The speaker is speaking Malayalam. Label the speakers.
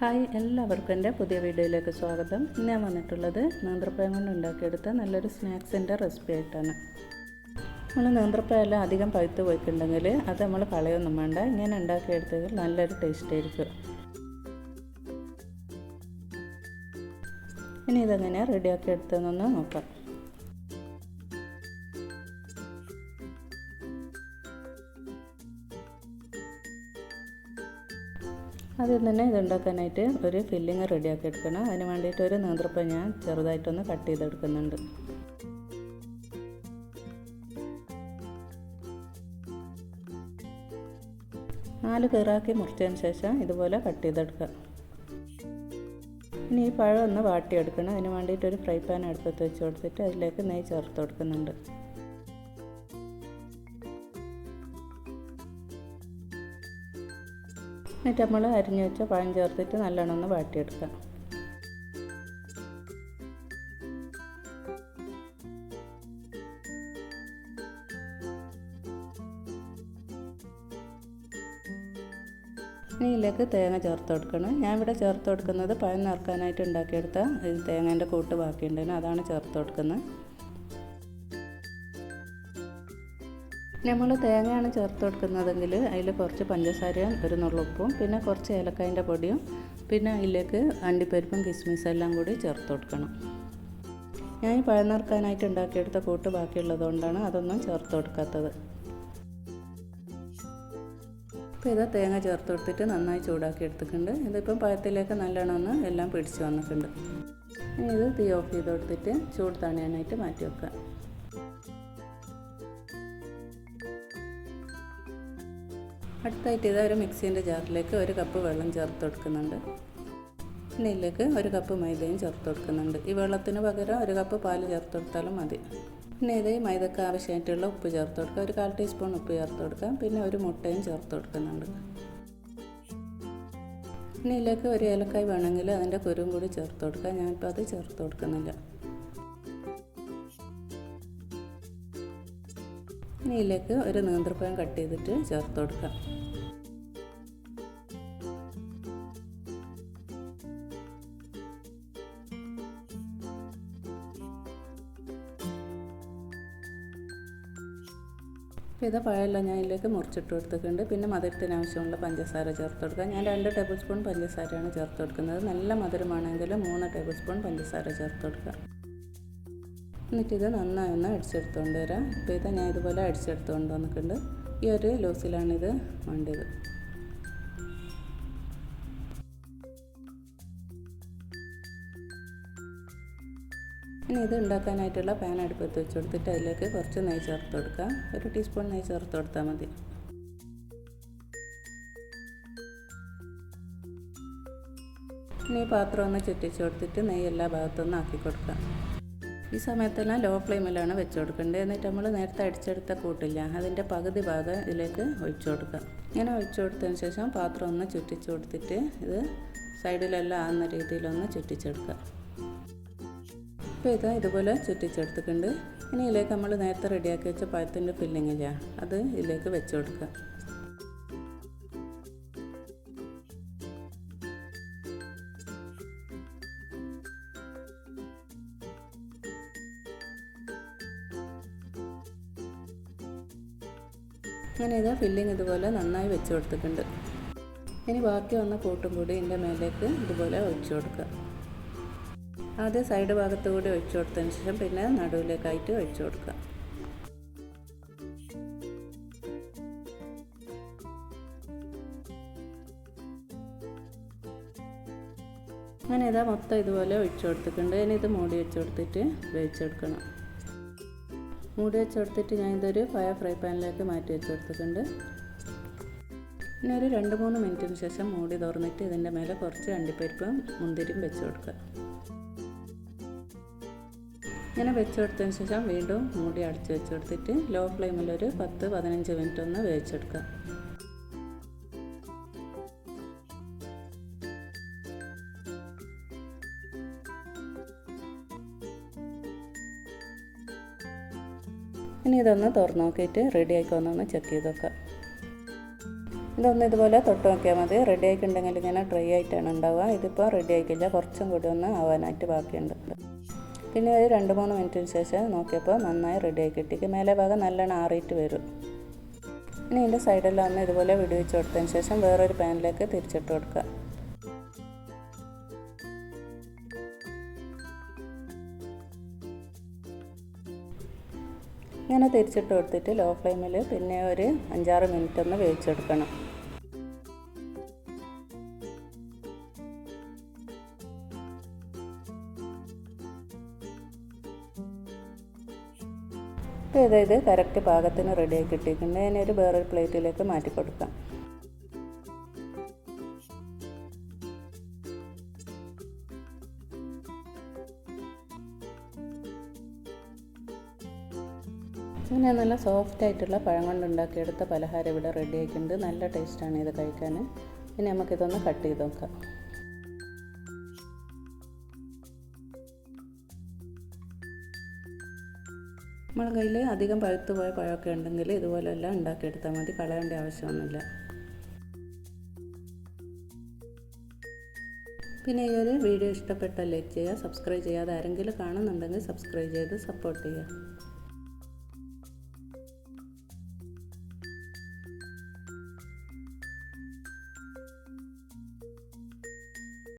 Speaker 1: ഹായ് എല്ലാവർക്കും എന്റെ പുതിയ വീഡിയോയിലേക്ക് സ്വാഗതം. ഇന്ന് ഞാൻ വന്നിട്ടുള്ളത് നേന്ത്രപ്പഴം കൊണ്ട് ഉണ്ടാക്കിയെടുത്ത നല്ലൊരു സ്നാക്സിന്റെ റെസിപ്പി ആയിട്ടാണ്. നമ്മൾ നേന്ത്രപ്പഴമെല്ലാം അധികം പഴുത്ത് പോയിട്ടുണ്ടെങ്കിൽ അത് നമ്മൾ കളയൊന്നും വേണ്ട. ഇങ്ങനെ ഉണ്ടാക്കിയെടുത്തത് നല്ലൊരു ടേസ്റ്റ് ആയിരിക്കും. ഇനി ഇതെങ്ങനെയാണ് റെഡിയാക്കി എടുത്തതെന്നൊന്ന് നോക്കാം. ആദ്യം തന്നെ ഇതുണ്ടാക്കാനായിട്ട് ഒരു ഫില്ലിങ് റെഡിയാക്കി എടുക്കണം അതിന് വേണ്ടിയിട്ട് ഒരു നേന്ത്രപ്പം ഞാൻ ചെറുതായിട്ടൊന്ന് കട്ട് ചെയ്തെടുക്കുന്നുണ്ട്. നാല് കീറാക്കി മുറിച്ചതിന് ശേഷം ഇതുപോലെ കട്ട് ചെയ്തെടുക്കുക. ഇനി ഈ പഴം ഒന്ന് വാട്ടിയെടുക്കണം. അതിന് വേണ്ടിയിട്ട് ഒരു ഫ്രൈ പാൻ അടുപ്പത്ത് വെച്ച് കൊടുത്തിട്ട് അതിലേക്ക് നെയ്യ് ചേർത്ത് കൊടുക്കുന്നുണ്ട്. എന്നിട്ട് നമ്മൾ അരിഞ്ഞു വെച്ച പഴം ചേർത്തിട്ട് നല്ലോണം ഒന്ന് വാട്ടിയെടുക്കാം. ഇനി ഇതിലേക്ക് തേങ്ങ ചേർത്ത് കൊടുക്കണം. ഞാൻ ഇവിടെ ചേർത്ത് കൊടുക്കുന്നത് പഴം നിറക്കാനായിട്ട് ഉണ്ടാക്കിയെടുത്ത തേങ്ങേന്റെ കൂട്ട് ബാക്കിയുണ്ടെങ്കിൽ അതാണ് ചേർത്ത് കൊടുക്കുന്നത്. നമ്മൾ തേങ്ങയാണ് ചേർത്ത് കൊടുക്കുന്നതെങ്കിൽ അതിൽ കുറച്ച് പഞ്ചസാരയും ഒരു നുള്ളുപ്പും പിന്നെ കുറച്ച് ഏലക്കായന്റെ പൊടിയും പിന്നെ അതിലേക്ക് അണ്ടിപ്പരിപ്പും കിസ്മിസും എല്ലാം കൂടി ചേർത്ത് കൊടുക്കണം. ഞാൻ ഈ പഴം നിറക്കാനായിട്ട് ഉണ്ടാക്കിയെടുത്ത കൂട്ട് ബാക്കിയുള്ളതുകൊണ്ടാണ് അതൊന്നും ചേർത്ത് കൊടുക്കാത്തത്. അപ്പോൾ ഇത് തേങ്ങ ചേർത്ത് കൊടുത്തിട്ട് നന്നായി ചൂടാക്കി എടുത്തിട്ടുണ്ട്. ഇതിപ്പം പഴത്തിലേക്ക് നല്ലോണം ഒന്ന് എല്ലാം പിടിച്ച് വന്നിട്ടുണ്ട്. ഇനി ഇത് തീ ഓഫ് ചെയ്ത് കൊടുത്തിട്ട് ചൂട് തണിയാനായിട്ട് മാറ്റി വെക്കാം അടുത്തായിട്ട് ഇത് ഒരു മിക്സീന്റെ ജാറിലേക്ക് ഒരു കപ്പ് വെള്ളം ചേർത്ത് കൊടുക്കുന്നുണ്ട്. പിന്നെ ഇതിലേക്ക് ഒരു കപ്പ് മൈദയും ചേർത്ത് കൊടുക്കുന്നുണ്ട്. ഈ വെള്ളത്തിന് പകരം ഒരു കപ്പ് പാൽ ചേർത്ത് കൊടുത്താലും മതി. പിന്നെ ഇത് മൈദക്ക് ആവശ്യമായിട്ടുള്ള ഉപ്പ് ചേർത്ത് കൊടുക്കുക. ഒരു കാൽ ടീസ്പൂൺ ഉപ്പ് ചേർത്ത് കൊടുക്കാം പിന്നെ ഒരു മുട്ടയും ചേർത്ത് കൊടുക്കുന്നുണ്ട്. പിന്നെ ഇതിലേക്ക് ഒരു ഏലക്കായ് വേണമെങ്കിൽ അതിന്റെ കുരുവും കൂടി ചേർത്ത് കൊടുക്കാം ഞാനിപ്പോൾ അത് ചേർത്ത് കൊടുക്കുന്നില്ല. ഇനി ഇതിലേക്ക് ഒരു നേന്ത്രപ്പഴം കട്ട് ചെയ്തിട്ട് ചേർത്ത് കൊടുക്കാം. അപ്പോൾ ഇത് പഴമെല്ലാം ഞാൻ ഇതിലേക്ക് മുറിച്ചിട്ട് കൊടുത്തിട്ടുണ്ട്. പിന്നെ മധുരത്തിന് ആവശ്യമുള്ള പഞ്ചസാര ചേർത്ത് കൊടുക്കുക ഞാൻ രണ്ട് ടേബിൾ സ്പൂൺ പഞ്ചസാരയാണ് ചേർത്ത് കൊടുക്കുന്നത്. നല്ല മധുരമാണെങ്കിൽ മൂന്ന് ടേബിൾ സ്പൂൺ പഞ്ചസാര ചേർത്ത് കൊടുക്കുക എന്നിട്ടിത് നന്നായി ഒന്ന് അടിച്ചെടുത്തുകൊണ്ട് വരാം. ഇപ്പോൾ ഇത് ഞാൻ ഇതുപോലെ അടിച്ചെടുത്തുകൊണ്ട് വന്നിട്ടുണ്ട്. ഈ ഒരു ലൂസിലാണിത് വേണ്ടത് ഇനി ഇത് ഉണ്ടാക്കാനായിട്ടുള്ള പാൻ അടുപ്പത്ത് വെച്ച് കൊടുത്തിട്ട് അതിലേക്ക് കുറച്ച് നെയ്യ് ചേർത്ത് കൊടുക്കാം ഒരു ടീസ്പൂൺ നെയ്യ് ചേർത്ത് കൊടുത്താൽ മതി. ഇനി പാത്രം ഒന്ന് ചുറ്റിച്ച് കൊടുത്തിട്ട് നെയ്യ് എല്ലാ ഭാഗത്തൊന്നും ആക്കി കൊടുക്കാം ഈ സമയത്തെല്ലാം ലോ ഫ്ലെയിമിലാണ് വെച്ച് കൊടുക്കേണ്ടത് എന്നിട്ട് നമ്മൾ നേരത്തെ അടിച്ചെടുത്ത കൂട്ടില്ല. അതിന്റെ പകുതി ഭാഗം ഇതിലേക്ക് ഒഴിച്ചു കൊടുക്കുക. ഇങ്ങനെ ഒഴിച്ചു കൊടുത്തതിന് ശേഷം പാത്രം ഒന്ന് ചുറ്റിച്ച് കൊടുത്തിട്ട് ഇത് സൈഡിലെല്ലാം ആകുന്ന രീതിയിലൊന്ന് ചുറ്റിച്ചെടുക്കുക. ഇപ്പോൾ ഇത് ഇതുപോലെ ചുറ്റിച്ചെടുത്തിട്ടുണ്ട്. ഇനി ഇതിലേക്ക് നമ്മൾ നേരത്തെ റെഡിയാക്കി വെച്ച പഴത്തിന്റെ ഫില്ലിങ്ങില്ല അത് ഇതിലേക്ക് വെച്ച് കൊടുക്കുക. അങ്ങനെ ഇത് ഫില്ലിങ് ഇതുപോലെ നന്നായി വെച്ച് കൊടുത്തിട്ടുണ്ട്. ഇനി ബാക്കി വന്ന കൂട്ടും കൂടി ഇതിന്റെ മേലേക്ക് ഇതുപോലെ ഒഴിച്ചു കൊടുക്കുക. ആദ്യം സൈഡ് ഭാഗത്തുകൂടി ഒഴിച്ചു കൊടുത്തതിന് ശേഷം പിന്നെ നടുവിലേക്കായിട്ട് ഒഴിച്ചു കൊടുക്കുക. അങ്ങനെ ഇതാ മൊത്തം ഇതുപോലെ ഒഴിച്ചു കൊടുത്തിട്ടുണ്ട്. ഇനി ഇത് മൂടി വെച്ച് കൊടുത്തിട്ട് വേവിച്ചെടുക്കണം മൂടി വെച്ച് കൊടുത്തിട്ട് ഞാൻ ഇതൊരു ഫയർ ഫ്രൈ പാനിലേക്ക് മാറ്റി വെച്ച് കൊടുത്തിട്ടുണ്ട് പിന്നെ ഒരു രണ്ട് മൂന്ന് മിനിറ്റിന് ശേഷം മൂടി തുറന്നിട്ട് ഇതിന്റെ മേലെ കുറച്ച് അണ്ടിപ്പരിപ്പും മുന്തിരിയും വെച്ച് കൊടുക്കുക ഇങ്ങനെ വെച്ച് കൊടുത്തതിന് ശേഷം വീണ്ടും മൂടി അടച്ച് വെച്ച് കൊടുത്തിട്ട് ലോ ഫ്ലെയിമിൽ ഒരു പത്ത് പതിനഞ്ച് മിനിറ്റ് ഒന്ന് വേവിച്ചെടുക്കുക. ഇനി ഇതൊന്ന് തുറന്നു നോക്കിയിട്ട് റെഡി ആയിക്കോന്നൊന്ന് ചെക്ക് ചെയ്ത് നോക്കാം. ഇതൊന്ന് ഇതുപോലെ തൊട്ട് നോക്കിയാൽ മതി. റെഡി ആയിട്ടുണ്ടെങ്കിൽ ഇങ്ങനെ ഡ്രൈ ആയിട്ടാണ് ഉണ്ടാവുക. ഇതിപ്പോൾ റെഡി ആയിക്കില്ല കുറച്ചും കൂടി ഒന്ന് ആവാനായിട്ട് ബാക്കിയുണ്ട്. പിന്നെ ഒരു രണ്ട് മൂന്ന് മിനിറ്റിന് ശേഷം നോക്കിയപ്പോൾ നന്നായി റെഡി ആയി കിട്ടി. മേലെ ഭാഗം നല്ലോണം ആറിയിട്ട് വരും. ഇനി ഇതിന്റെ സൈഡെല്ലാം ഒന്ന് ഇതുപോലെ വിടുവിച്ച് കൊടുത്തതിന് ശേഷം വേറൊരു പാനിലേക്ക് തിരിച്ചിട്ട് കൊടുക്കുക. ഇങ്ങനെ തിരിച്ചിട്ട് കൊടുത്തിട്ട് ലോ ഫ്ലെയിമിൽ പിന്നെ ഒരു അഞ്ചാറ് മിനിറ്റ് ഒന്ന് വേവിച്ചെടുക്കണം. ഇപ്പോൾ ഇതായത് ഇത് കറക്റ്റ് പാകത്തിന് റെഡിയാക്കി കിട്ടിയിട്ടുണ്ട്. അതിനെ ഒരു വേറൊരു പ്ലേറ്റിലേക്ക് മാറ്റി കൊടുക്കാം. ഇങ്ങനെ നല്ല സോഫ്റ്റ് ആയിട്ടുള്ള പഴം കൊണ്ടുണ്ടാക്കിയെടുത്ത പലഹാരം ഇവിടെ റെഡി ആയിട്ടുണ്ട്. നല്ല ടേസ്റ്റാണ് ഇത് കഴിക്കാൻ. ഇനി നമുക്കിതൊന്ന് കട്ട് ചെയ്ത് നോക്കാം. നമ്മുടെ കയ്യിൽ അധികം പഴുത്തു പോയ പഴമൊക്കെ ഉണ്ടെങ്കിൽ ഇതുപോലെല്ലാം ഉണ്ടാക്കിയെടുത്താൽ മതി. കളയേണ്ട ആവശ്യമൊന്നുമില്ല. പിന്നെ ഈ ഒരു വീഡിയോ ഇഷ്ടപ്പെട്ടാൽ ലൈക്ക് ചെയ്യുക സബ്സ്ക്രൈബ് ചെയ്യാതെ ആരെങ്കിലും കാണുന്നുണ്ടെങ്കിൽ സബ്സ്ക്രൈബ് ചെയ്ത് സപ്പോർട്ട് ചെയ്യുക.